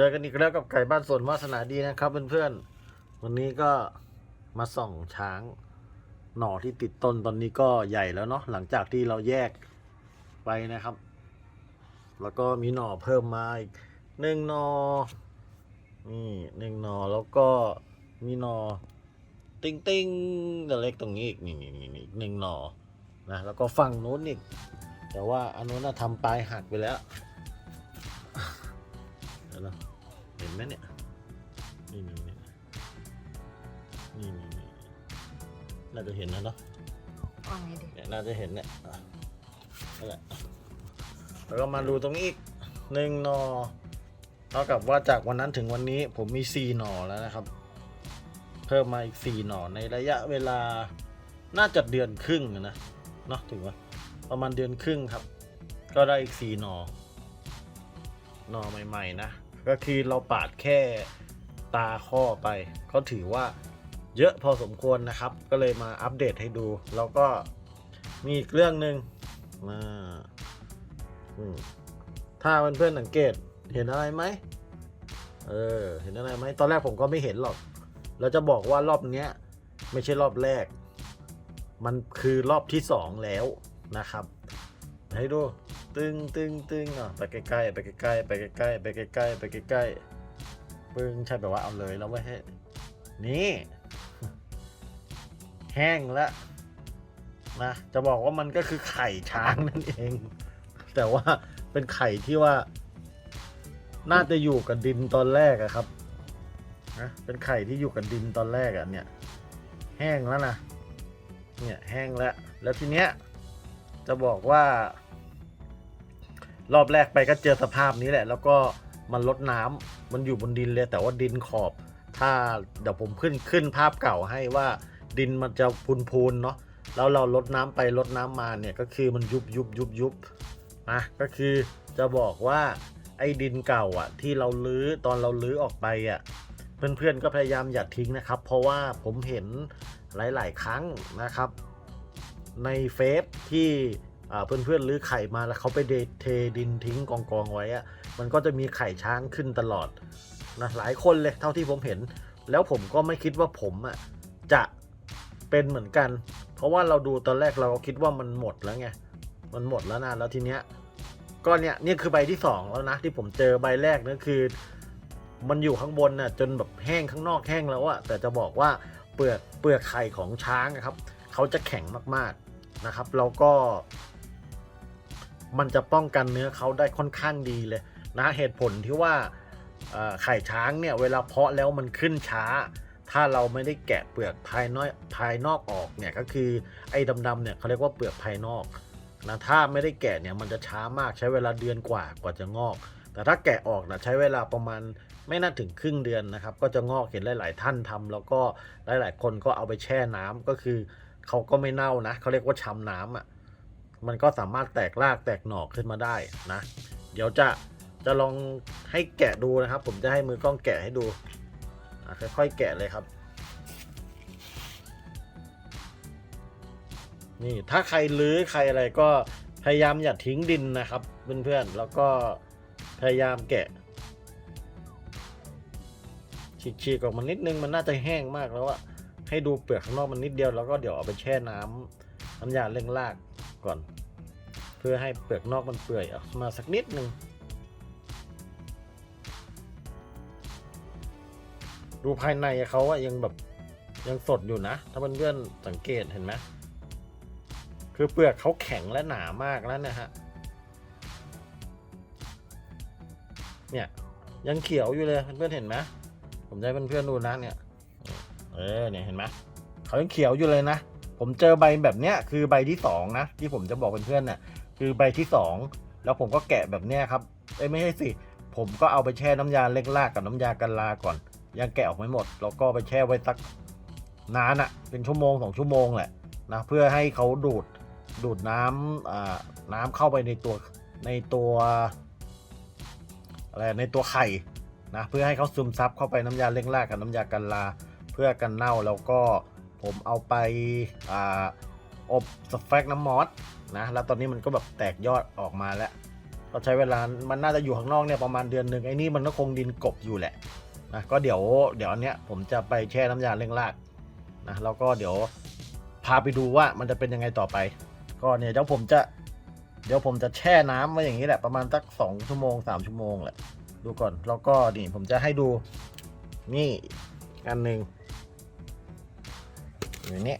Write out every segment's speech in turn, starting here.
เจอกันอีกแล้วกับไก่บ้านสวนวาสนาดีนะครับเพื่อนๆ วันนี้ก็มาส่องช้าง หน่อที่ติดต้นตอนนี้ก็ใหญ่แล้วเนาะหลังจากที่เราแยกไปนะครับ แล้วก็มีหน่อเพิ่มมาอีกหนึ่งหน่อนี่หนึ่งหน่อแล้วก็มีหน่อติ้งติ้งๆเล็กตรงนี้อีกนี่นี่นี่นี่อีกหนึ่งหน่อนะแล้วก็ฝั่งนู้นอีก แต่ว่าอันนู้นทำปลายหักไปแล้วเดี๋ยวนะ เห็นไหมเนี่ย นี่นี่นี่นี่นี่นี่น่าจะเห็นนะเนาะว่าไงดิเนี่ยน่าจะเห็นเนี่ยอะนั่นแหละแล้วก็มาดูตรงนี้อีกหนึ่งหนอเท่ากับว่าจากวันนั้นถึงวันนี้ผมมีสี่หน่อแล้วนะครับ เพิ่มมาอีกสี่หน่อในระยะเวลาน่าจะเดือนครึ่งอะนะเนาะถึงว่าประมาณเดือนครึ่งครับ ก็ได้อีกสี่หน่อหน่อใหม่ ๆ นะ ก็คือเราปาดแค่ตาข้อไป ก็ถือว่าเยอะพอสมควรนะครับ ก็เลยมาอัปเดตให้ดู แล้วก็มีอีกเรื่องหนึ่งมาถ้าเพื่อนๆสังเกตเห็นอะไรไหมเออ เห็นอะไรไหมตอนแรกผมก็ไม่เห็นหรอกแล้วจะบอกว่ารอบเนี้ย ไม่ใช่รอบแรก มันคือรอบที่สองแล้วนะครับ ให้ดู ตึงตึงตึงอะไปใกล้ๆไปใกล้ๆไปใกล้ๆไปใกล้ๆไปใกล้ๆปึ้งใช่แบบว่าเอาเลยแล้วไม่ให้นี่แห้งแล้วนะจะบอกว่ามันก็คือไข่ช้างนั่นเอง แต่ว่าเป็นไข่ที่ว่า น่าจะอยู่กับดินตอนแรกอะครับนะเป็นไข่ที่อยู่กับดินตอนแรกอะเนี่ย แห้งแล้วนะเนี่ยแห้งแล้ว แล้วทีเนี้ยจะบอกว่า รอบแรกไปก็เจอสภาพนี้แหละ แล้วก็มันลดน้ำมันอยู่บนดินเลย แต่ว่าดินขอบ ถ้าเดี๋ยวผมขึ้นขึ้นภาพเก่าให้ว่าดินมันจะพูนๆเนาะแล้วเราลดน้ำไปลดน้ำมาเนี่ยก็คือมันยุบยุบยุบยุบนะก็คือจะบอกว่าไอ้ดินเก่าอะ ที่เราลื้อตอนเราลื้อออกไปอะเพื่อนๆก็พยายามอย่าทิ้งนะครับ เพราะว่าผมเห็นหลาย ๆ ครั้งนะครับ ในเฟซที่ เพื่อนๆลื้อไข่มาแล้วเขาไปเดเทดินทิ้งกองกองไว้อะมันก็จะมีไข่ช้างขึ้นตลอดนะหลายคนเลยเท่าที่ผมเห็น แล้วผมก็ไม่คิดว่าผมอะจะเป็นเหมือนกัน เพราะว่าเราดูตอนแรกเราก็คิดว่ามันหมดแล้วไงมันหมดแล้วนะแล้วทีเนี้ยก็เนี่ยนี่คือใบที่สองแล้วนะ ที่ผมเจอใบแรกนั่นคือ มันอยู่ข้างบนน่ะจนแบบแห้งข้างนอกแห้งแล้วอะแต่จะบอกว่าเปลือกเปลือกไข่ของช้างนะครับเขาจะแข็งมากๆนะครับ แล้วก็ มันจะป้องกันเนื้อเขาได้ค่อนข้างดีเลยนะเหตุผลที่ว่าไข่ช้างเนี่ยเวลาเพาะแล้วมันขึ้นช้า ถ้าเราไม่ได้แกะเปลือกภายนอกภายนอกออกเนี่ยก็คือไอ้ดำๆเนี่ยเขาเรียกว่าเปลือกภายนอกนะถ้าไม่ได้แกะเนี่ยมันจะช้ามากใช้เวลาเดือนกว่ากว่าจะงอก แต่ถ้าแกะออกนะใช้เวลาประมาณไม่น่าถึงครึ่งเดือนนะครับ ก็จะงอกเห็นหลาย ๆ ท่านทำแล้วก็หลาย ๆ คนก็เอาไปแช่น้ำก็คือเขาก็ไม่เน่านะเขาเรียกว่าชำน้ำอะ มันก็สามารถแตกรากแตกหน่อขึ้นมาได้นะ เดี๋ยวจะจะลองให้แกะดูนะครับ ผมจะให้มือกล้องแกะให้ดูอะค่อยๆแกะเลยครับ นี่ถ้าใครลื้อใครอะไรก็พยายามอย่าทิ้งดินนะครับเพื่อนๆแล้วก็พยายามแกะฉีกๆออกมานิดนึงมันน่าจะแห้งมากแล้วอะให้ดูเปลือกข้างนอกมันนิดเดียวแล้วก็เดี๋ยวเอาไปแช่น้ำน้ำยาเร่งราก ก่อน เพื่อให้เปลือกนอกมันเปื่อยออกมาสักนิดหนึ่งดูภายในเขาอะยังแบบยังสดอยู่นะ ถ้าเพื่อนๆสังเกตเห็นไหมคือเปลือกเขาแข็งและหนามากแล้วนะฮะเนี่ยยังเขียวอยู่เลยเพื่อนๆเห็นไหมผมจะให้เพื่อนๆดูนะเนี่ยเออเนี่ยเห็นไหมเขายังเขียวอยู่เลยนะ ผมเจอใบแบบเนี้ยคือใบที่สองนะที่ผมจะบอกเพื่อนๆเนี่ยคือใบที่สองแล้วผมก็แกะแบบเนี้ยครับเอ้ไม่ใช่สิผมก็เอาไปแช่น้ำยาเล็กลากกับน้ำยากันลาก่อน ยังแกะออกไม่หมด แล้วก็ไปแช่ไว้สักนานอะ่ะ เป็นชั่วโมงสองชั่วโมงแหละนะเพื่อให้เขาดูดดูดน้ำน้ำเข้าไปในตัวในตัวอะไรในตัวไข่นะเพื่อให้เขาซึมซับเข้าไปน้ำยาเล็กลากกับน้ำยากันลา เพื่อกันเน่าแล้วก็ ผมเอาไปออบสแฟกน้ำมอสนะแล้วตอนนี้มันก็แบบแตกยอดออกมาแล้ว ก็ใช้เวลามันน่าจะอยู่ข้างนอกเนี่ยประมาณเดือนหนึ่งไอ้นี่มันก็คงดินกบอยู่แหละนะก็เดี๋ยวเดี๋ยวอันเนี้ยผมจะไปแช่น้ำยาเร่งรากนะแล้วก็เดี๋ยวพาไปดูว่ามันจะเป็นยังไงต่อไป ก็เนี่ยเดี๋ยวผมจะเดี๋ยวผมจะแช่น้ำไว้อย่างนี้แหละประมาณสักสองชั่วโมงสามชั่วโมงแหละดูก่อนแล้วก็นี่ผมจะให้ดูนี่อันหนึ่ง อย่างนี้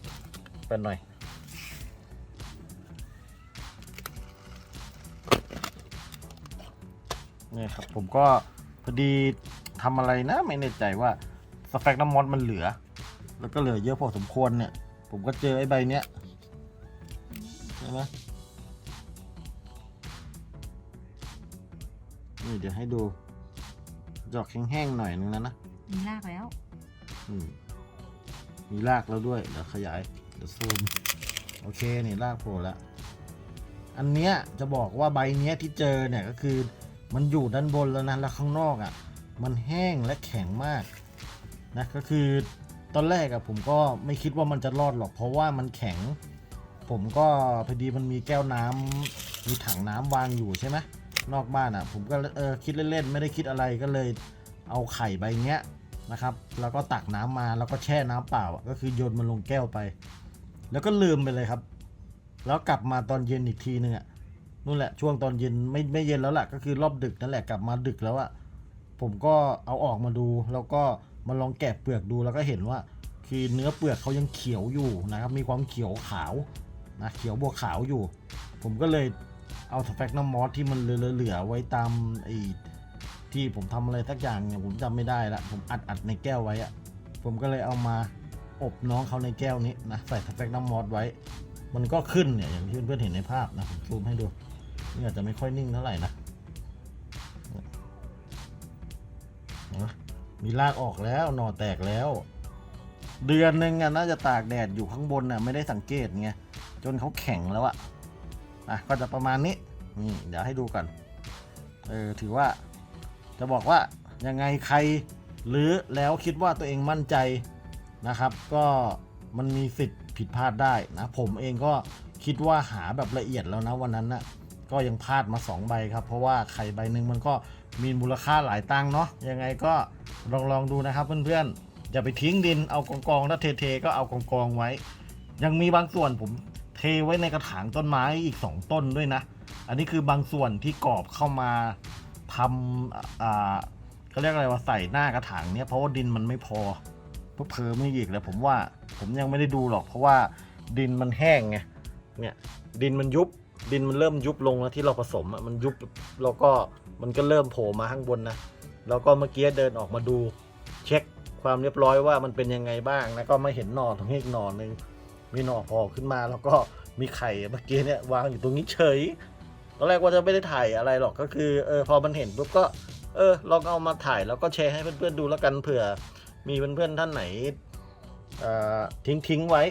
เป็นหน่อยเนี่ยครับผมก็พอดีทำอะไรนะไม่แน่ใจว่าสแฟกน้ำมอสมันเหลือ แล้วก็เหลือเยอะพอสมควรเนี่ย ผมก็เจอไอ้ใบเนี้ยใช่ไหมนี่เดี๋ยวให้ดูดอกแห้งๆหน่อยนึงนะนะมีรากแล้ว อืม มีรากแล้วด้วย เดี๋ยวขยาย เดี๋ยวซูม โอเคนี่รากโผล่แล้วอันเนี้ยจะบอกว่าใบเนี้ยที่เจอเนี่ยก็คือมันอยู่ด้านบนแล้วนะ แล้วข้างนอกอะ่ะ มันแห้งและแข็งมากนะ ก็คือตอนแรกอะ่ะผมก็ไม่คิดว่ามันจะรอดหรอก เพราะว่ามันแข็ง ผมก็พอดีมันมีแก้วน้ำมีถังน้ำวางอยู่ใช่ไหมนอกบ้านอะ่ะ ผมก็เออคิดเล่นๆ ไม่ได้คิดอะไรก็เลยเอาไข่ใบเนี้ย นะครับ แล้วก็ตักน้ำมาแล้วก็แช่น้ำเปล่าก็คือโยนมันลงแก้วไป แล้วก็ลืมไปเลยครับ แล้วกลับมาตอนเย็นอีกทีนึงอะนู่นแหละช่วงตอนเย็นไม่ไม่เย็นแล้วแหละก็คือรอบดึกนั่นแหละกลับมาดึกแล้วอะผมก็เอาออกมาดู แล้วก็มาลองแกะเปลือกดูแล้วก็เห็นว่า คือเนื้อเปลือกเขายังเขียวอยู่นะครับ มีความเขียวขาวนะเขียวบวกขาวอยู่ ผมก็เลยเอาสแฟกน้ำมอสที่มันเหลือๆไว้ตามไอ้ ที่ผมทำอะไรสักอย่างเนี่ยผมจำไม่ได้ละผมอัดอัดในแก้วไว้อะผมก็เลยเอามาอบน้องเขาในแก้วนี้นะใส่สแฟกน้ำมอสไว้ มันก็ขึ้นเนี่ยอย่างที่เพื่อนๆเห็นในภาพนะผมซูมให้ดูนี่อาจจะไม่ค่อยนิ่งเท่าไหร่นะมีรากออกแล้วหน่อแตกแล้ว เดือนหนึ่งอะน่าจะตากแดดอยู่ข้างบนน่ะไม่ได้สังเกตไงจนเขาแข็งแล้วอะอะก็จะประมาณนี้นี่เดี๋ยวให้ดูก่อนเออถือว่า จะบอกว่ายังไงใครหรือแล้วคิดว่าตัวเองมั่นใจนะครับ ก็มันมีสิทธิ์ผิดพลาดได้นะ ผมเองก็คิดว่าหาแบบละเอียดแล้วนะวันนั้นนะก็ยังพลาดมา 2 ใบครับ เพราะว่าไข่ใบหนึ่งมันก็มีมูลค่าหลายตังค์เนาะยังไงก็ลองลองดูนะครับเพื่อนๆอย่าไปทิ้งดินเอากองกองถ้าเทๆก็เอากองกองไว้ ยังมีบางส่วนผมเทไว้ในกระถางต้นไม้อีก 2 ต้นด้วยนะ อันนี้คือบางส่วนที่กรอบเข้ามา ทำอ่าเขาเรียกอะไรว่าใส่หน้ากระถางเนี้ยเพราะว่าดินมันไม่พอเพิ่มไม่อีกแล้วผมว่าผมยังไม่ได้ดูหรอก เพราะว่าดินมันแห้งไงเนี่ยดินมันยุบดินมันเริ่มยุบลงแล้วที่เราผสมอะมันยุบแล้วก็มันก็เริ่มโผล่มาข้างบนนะแล้วก็เมื่อกี้เดินออกมาดูเช็คความเรียบร้อยว่ามันเป็นยังไงบ้างแล้วก็ไม่เห็นหน่อตรงนี้อีกหน่อหนึ่งมีหน่อโผล่ขึ้นมาแล้วก็มีไข่เมื่อกี้เนี่ยวางอยู่ตรงนี้เฉย ตอนแรกว่าจะไม่ได้ถ่ายอะไรหรอกก็คือเออพอมันเห็นปุ๊บก็เออลองเอามาถ่ายแล้วก็แชร์ให้เพื่อนๆดูแล้วกันเผื่อมีเพื่อนๆท่านไหนทิ้งทิ้งไว้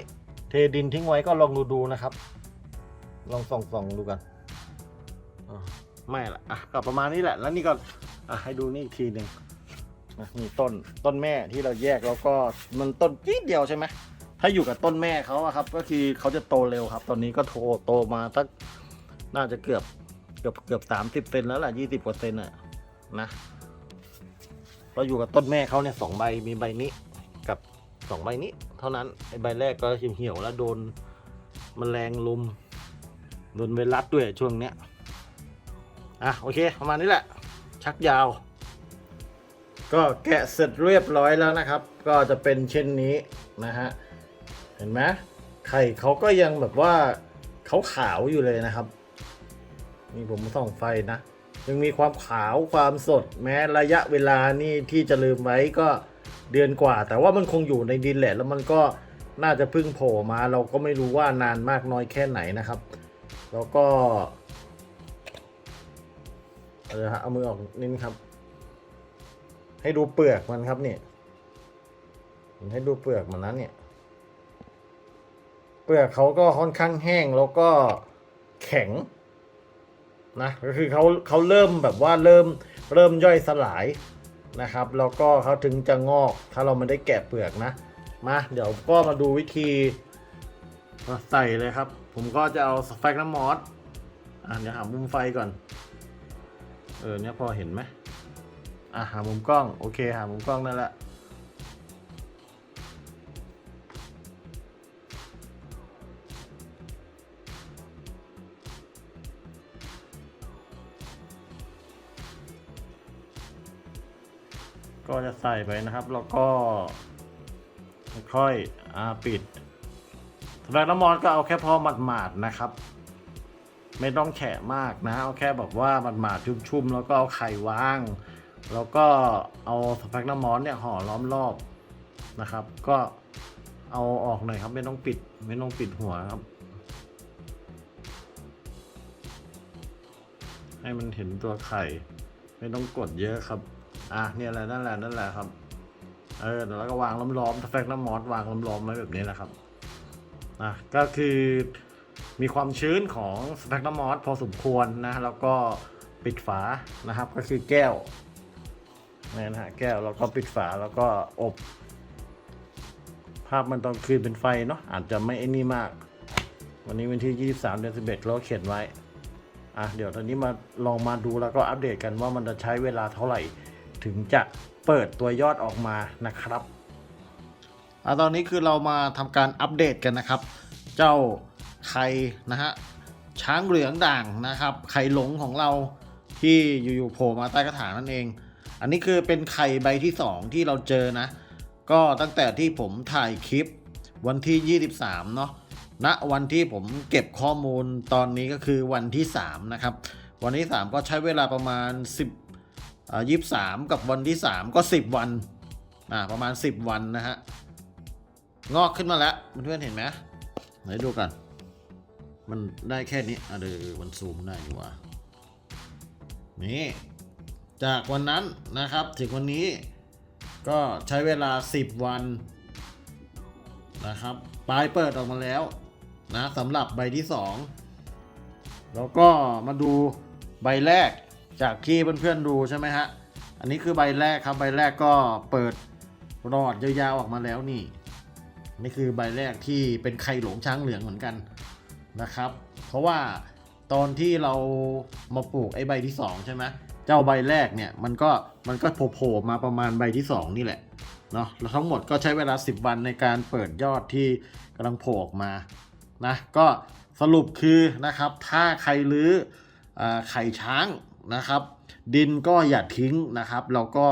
เทดินทิ้งไว้ก็ลองดูดูนะครับ ลองส่องส่องๆดูกันไม่ละอะก็ประมาณนี้แหละ แล้วนี่ก็อะให้ดูนี่อีกทีหนึ่งนะนี่ต้นต้นแม่ที่เราแยกแล้วก็มันต้นจีดเดียวใช่ไหมถ้าอยู่กับต้นแม่เขาอะครับ ก็คือเขาจะโตเร็วครับ ตอนนี้ก็โตโตมาสัก น่าจะเกือบเกือบเกือบสามสิบเซนแล้วแหละยี่สิบกว่าเซนอะนะเราอยู่กับต้นแม่เขาเนี่ยสองใบมีใบนี้กับสองใบนี้ เท่านั้นไอใบแรกก็เหี่ยวแล้วโดนมแมลงลุมโดนไวรัสด้วยช่วงเนี้ยอะโอเคประมาณนี้แหละ ชักยาว ก็แกะเสร็จเรียบร้อยแล้วนะครับ ก็จะเป็นเช่นนี้นะฮะเห็นไหมไข่เขาก็ยังแบบว่าเขาขาวๆอยู่เลยนะครับ นี่ผมส่องไฟนะ ยังมีความขาวความสด แม้ระยะเวลานี่ที่จะลืมไว้ก็เดือนกว่า แต่ว่ามันคงอยู่ในดินแหละ แล้วมันก็น่าจะพิ่งโผล่มา เราก็ไม่รู้ว่านานมากน้อยแค่ไหนนะครับ แล้วก็เออฮะเอามือออกนิดครับ ให้ดูเปลือกมันครับเนี่ยให้ดูเปลือกมันนะเนี่ย เปลือกเขาก็ค่อนข้างแห้งแล้วก็แข็ง นะก็คือเขาเขาเริ่มแบบว่าเริ่มเริ่มย่อยสลายนะครับแล้วก็เขาถึงจะงอกถ้าเราไม่ได้แกะเปลือกนะมาเดี๋ยวก็มาดูวิธีใส่เลยครับ ผมก็จะเอาสแฟกน้ำมอสอะเดี๋ยวหามุมไฟก่อนเออเนี่ยพอเห็นไหมอะหามุมกล้องโอเคหามุมกล้องนั่นแหละ ก็จะใส่ไปนะครับ แล้วก็ ค่อยอ่าปิดสำหรับน้ำมอนก็เอาแค่พอหมาดๆนะครับ ไม่ต้องแฉะมากนะเอาแค่แบบว่าหมาดๆชุ่มๆแล้วก็เอาไข่วาง แล้วก็เอาสแปกน้ำมอนเนี่ยห่อล้อมรอบนะครับ ก็เอาออกหน่อยครับ ไม่ต้องปิด ไม่ต้องปิดหัวครับ ให้มันเห็นตัวไข่ ไม่ต้องกดเยอะครับ อะเนี่ยแหละนั่นแหละนั่นแหละครับ เออแล้วก็วางล้อมๆสแปกน้ำมอสวางล้อมๆไว้แบบนี้นะครับอะก็คือมีความชื้นของสแปกน้ำมอสพอสมควรนะแล้วก็ปิดฝานะครับ ก็คือแก้วนี่นะฮะแก้วแล้วก็ปิดฝาแล้วก็อบ ภาพมันตอนคืนเป็นไฟเนาะอาจจะไม่ไอ้นี่มาก วันนี้วันที่ 23 เดือน11เราเขียนไว้อะเดี๋ยวตอนนี้มาลองมาดูแล้วก็อัปเดตกันว่ามันจะใช้เวลาเท่าไหร่ ถึงจะเปิดตัวยอดออกมานะครับอตอนนี้คือเรามาทำการอัปเดตกันนะครับ เจ้าไข่นะฮะช้างเหลืองด่างนะครับ ไข่หลงของเราที่อยู่ๆโผล่มาใต้กระถางนั่นเอง อันนี้คือเป็นไข่ใบที่ 2 ที่เราเจอนะ ก็ตั้งแต่ที่ผมถ่ายคลิปวันที่ 23 เนาะณวันที่ผมเก็บข้อมูลตอนนี้ก็คือวันที่ 3 นะครับ วันที่ 3 ก็ใช้เวลาประมาณ 10 อ่สา23กับวันที่3ก็10วันอ่าประมาณ10วันนะฮะงอกขึ้นมาแล้วเพื่อนๆเห็นไหมไหนดูกัน มันได้แค่นี้อะเดี๋ยวมันซูมได้อยู่ว่ะนี่จากวันนั้นนะครับถึงวันนี้ก็ใช้เวลา 10 วันนะครับปลายเปิดออกมาแล้วนะสำหรับใบที่ 2 แล้วก็มาดูใบแรก จากที่เพื่อนๆดูใช่ไหมฮะ อันนี้คือใบแรกครับ ใบแรกก็เปิดรอดยาวๆออกมาแล้วนี่ นี่คือใบแรกที่เป็นไข่หลงช้างเหลืองเหมือนกันนะครับ เพราะว่าตอนที่เรามาปลูกไอ้ใบที่ 2 ใช่ไหมเจ้าใบแรกเนี่ยมันก็มันก็โผล่มาประมาณใบที่ 2 นี่แหละเนาะแล้วทั้งหมดก็ใช้เวลา 10 วันในการเปิดยอดที่กำลังโผล่ออกมานะก็สรุปคือนะครับถ้าใครลื้อไข่ช้าง นะครับ ดินก็อย่าทิ้งนะครับ เราก็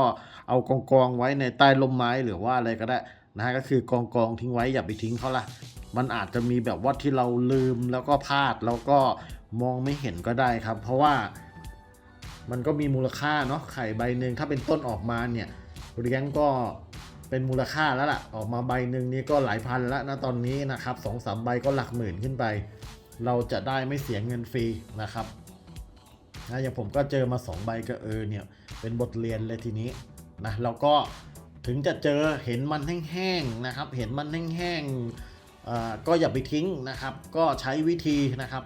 เอากองกองไว้ในใต้ร่มไม้หรือว่าอะไรก็ได้นะฮะก็คือกองกองทิ้งไว้อย่าไปทิ้งเขาละมันอาจจะมีแบบว่าที่เราลืมแล้วก็พลาดแล้วก็มองไม่เห็นก็ได้ครับ เพราะว่ามันก็มีมูลค่าเนาะไข่ใบหนึ่งถ้าเป็นต้นออกมาเนี่ยเลี้ยงก็เป็นมูลค่าแล้วล่ะ ออกมาใบหนึ่งนี่ก็หลายพันแล้วนะตอนนี้นะครับสองสามใบก็หลักหมื่นขึ้นไป เราจะได้ไม่เสียเงินฟรีนะครับ นะอย่างผมก็เจอมาสองใบก็เออเนี่ยเป็นบทเรียนเลยทีนี้นะเราก็ถึงจะเจอเห็นมันแห้งๆนะครับ เห็นมันแห้งๆก็อย่าไปทิ้งนะครับ ก็ใช้วิธีนะครับ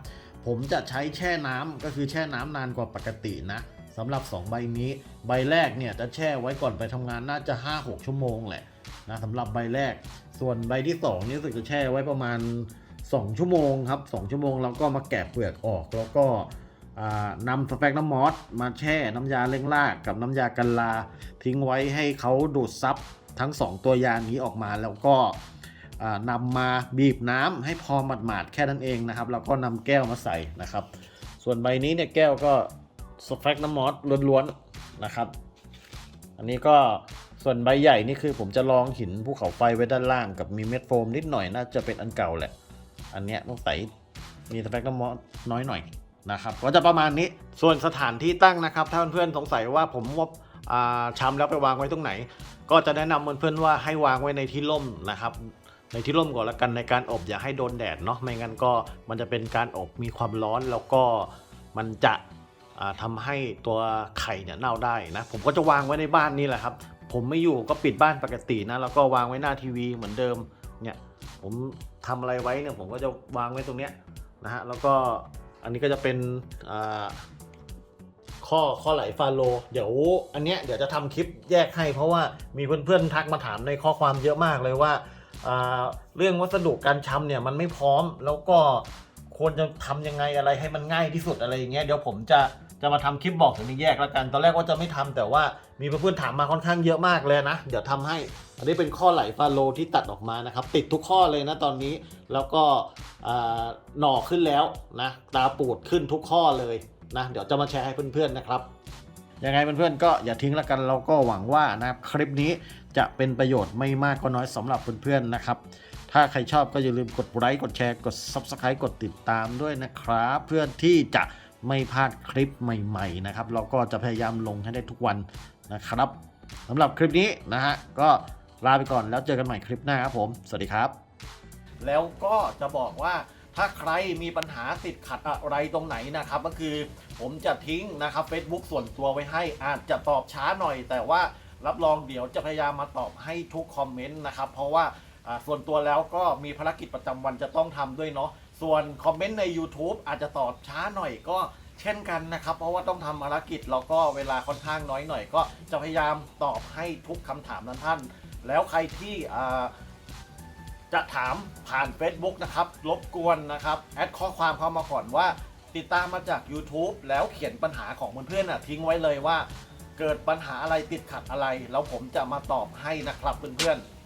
ผมจะใช้แช่น้ำก็คือแช่น้ำนานกว่าปกตินะสำหรับ 2 ใบนี้ใบแรกเนี่ยจะแช่ไว้ก่อนไปทำงานน่าจะ 5-6 ชั่วโมงแหละนะสำหรับใบแรก ส่วนใบที่2นี่รู้สึกจะแช่ไว้ประมาณ 2 ชั่วโมงครับ 2 ชั่วโมงแล้วก็มาแกะเปลือกออกแล้วก็ นำสแปกน้ำมอสมาแช่น้ำยาเร่งรากกับน้ำยากันลา ทิ้งไว้ให้เขาดูดซับทั้ง 2 ตัวยานี้ออกมาแล้วก็อ่านำมาบีบน้ำให้พอหมาดๆแค่นั้นเองนะครับแล้วก็นำแก้วมาใส่นะครับ ส่วนใบนี้เนี่ยแก้วก็สแฟกน้ำมอสล้วนๆนะครับ อันนี้ก็ส่วนใบใหญ่นี่คือผมจะลองหินภูเขาไฟไว้ด้านล่างกับมีเม็ดโฟมนิดหน่อยน่าจะเป็นอันเก่าแหละ อันเนี้ยต้องใส่มีสแปกน้ำมอสน้อยหน่อย นะครับก็จะประมาณนี้ส่วนสถานที่ตั้งนะครับ ถ้าเพื่อนๆสงสัยว่าผมว่าอ่าชำแล้วไปวางไว้ตรงไหน ก็จะแนะนำเพื่อนๆว่าให้วางไว้ในที่ร่มนะครับ ในที่ร่มก่อนละกันในการอบอย่าให้โดนแดดเนาะไม่งั้นก็มันจะเป็นการอบมีความร้อนแล้วก็มันจะทำาให้ตัวไข่เนี่ยเน่าได้นะ ผมก็จะวางไว้ในบ้านนี่แหละครับ ผมไม่อยู่ก็ปิดบ้านปกตินะแล้วก็วางไว้หน้าทีวีเหมือนเดิมเนี่ยผมทำอะไรไว้เนี่ยผมก็จะวางไว้ตรงเนี้ยนะฮะแล้วก็ อันนี้ก็จะเป็นข้อข้อไหลฟาโล เดี๋ยวอันเนี้ยเดี๋ยวจะทำคลิปแยกให้ เพราะว่ามีเพื่อนๆทักมาถามในข้อความเยอะมากเลยว่าเรื่องวัสดุการชำเนี่ยมันไม่พร้อมแล้วก็ควรจะทำยังไงอะไรให้มันง่ายที่สุดอะไรอย่างเงี้ยเดี๋ยวผมจะ จะมาทำคลิปบอกถึงนี้แยกแล้วกัน ตอนแรกว่าจะไม่ทำแต่ว่ามีเพื่อนๆถามมาค่อนข้างเยอะมากเลยนะ เดี๋ยวทำให้ อันนี้เป็นข้อไหลฟาโลที่ตัดออกมานะครับ ติดทุกข้อเลยนะตอนนี้ แล้วก็หน่อขึ้นแล้วนะ ตาปูดขึ้นทุกข้อเลยนะ เดี๋ยวจะมาแชร์ให้เพื่อนๆนะครับ ยังไงเพื่อนๆก็อย่าทิ้งแล้วกัน เราก็หวังว่านะครับคลิปนี้จะเป็นประโยชน์ไม่มากก็น้อยสำหรับเพื่อนๆนะครับ ถ้าใครชอบก็อย่าลืมกดไลค์ กดแชร์ กด Subscribe กดติดตามด้วยนะครับ เพื่อที่จะ ไม่พลาดคลิปใหม่ๆนะครับเราก็จะพยายามลงให้ได้ทุกวันนะครับสำหรับคลิปนี้นะฮะก็ลาไปก่อนแล้วเจอกันใหม่คลิปหน้าครับผม สวัสดีครับ แล้วก็จะบอกว่าถ้าใครมีปัญหาติดขัดอะไรตรงไหนนะครับ ก็คือผมจะทิ้งนะครับ Facebook ส่วนตัวไว้ให้อาจจะตอบช้าหน่อย แต่ว่ารับรองเดี๋ยวจะพยายามมาตอบให้ทุกคอมเมนต์นะครับ เพราะว่าอ่าส่วนตัวแล้วก็มีภารกิจประจำวันจะต้องทำด้วยเนาะ ส่วนคอมเมนต์ใน YouTube อาจจะตอบช้าหน่อยก็เช่นกันนะครับ เพราะว่าต้องทำภารกิจแล้วก็เวลาค่อนข้างน้อยหน่อย ก็จะพยายามตอบให้ทุกคำถามนั้นท่าน แล้วใครที่จะถามผ่าน Facebook นะครับรบกวนนะครับ แอดข้อความเข้ามาก่อนว่า ติดตามมาจาก YouTube แล้วเขียนปัญหาของเพื่อนๆน่ะทิ้งไว้เลยว่า เกิดปัญหาอะไรติดขัดอะไร แล้วผมจะมาตอบให้นะครับเพื่อนๆ